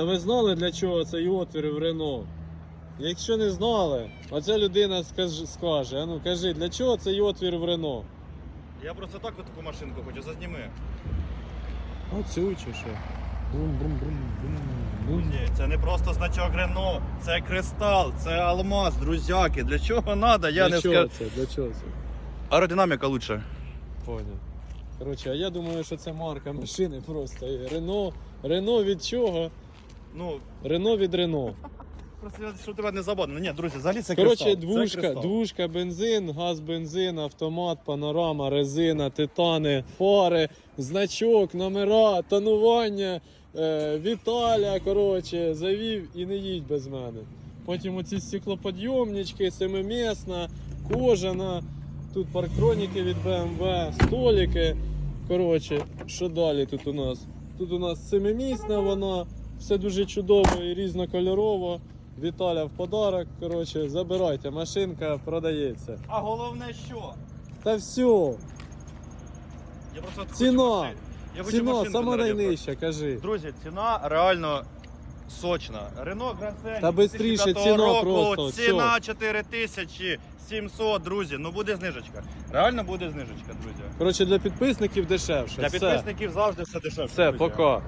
А ви знали, для чого цей отвір в Рено? Якщо не знали, оця людина скаже, скаже, а ну кажи, для чого цей отвір в Рено? Я просто так от таку машинку хочу, зазніми. Оцю чи що? Бум-бум-бум-бум-бум. Ні, це не просто значок Рено, це кристал, це алмаз, друзяки. Для чого треба, я Для не чого скажу. це? Для чого це? Аеродинаміка лучше. Поняв. Коротше, а я думаю, що це марка машини просто. Рено. Рено від чого? Ну, Рено від Рено. просто я- тебе не забуду. Ну ні, друзі, взагалі це Коротше, кристал. Це двушка, кристал. двушка, бензин, газ, бензин, автомат, панорама, резина, титани, фари, значок, номера, тонування, е, Віталя, коротше, завів і не їдь без мене. Потім оці стеклоподйомнички, семимісна, кожана, тут парктроніки від BMW, столики. Коротше, що далі тут у нас? Тут у нас семимісна вона, все дуже чудово і різнокольорово. Віталя в подарок. Коротше, забирайте, машинка продається. А головне що? Та все, Я просто от Ціна. машин- Я хочу ціна машинку сама на найнижча, кажи. Друзі, ціна реально сочна. Рено Гранд Та бистріше ціна просто, Ціна 4700, друзі. Ну буде знижечка. Реально буде знижечка, друзі. Коротше, для підписників дешевше. Для Все, підписників завжди все дешевше. все друзі. пока.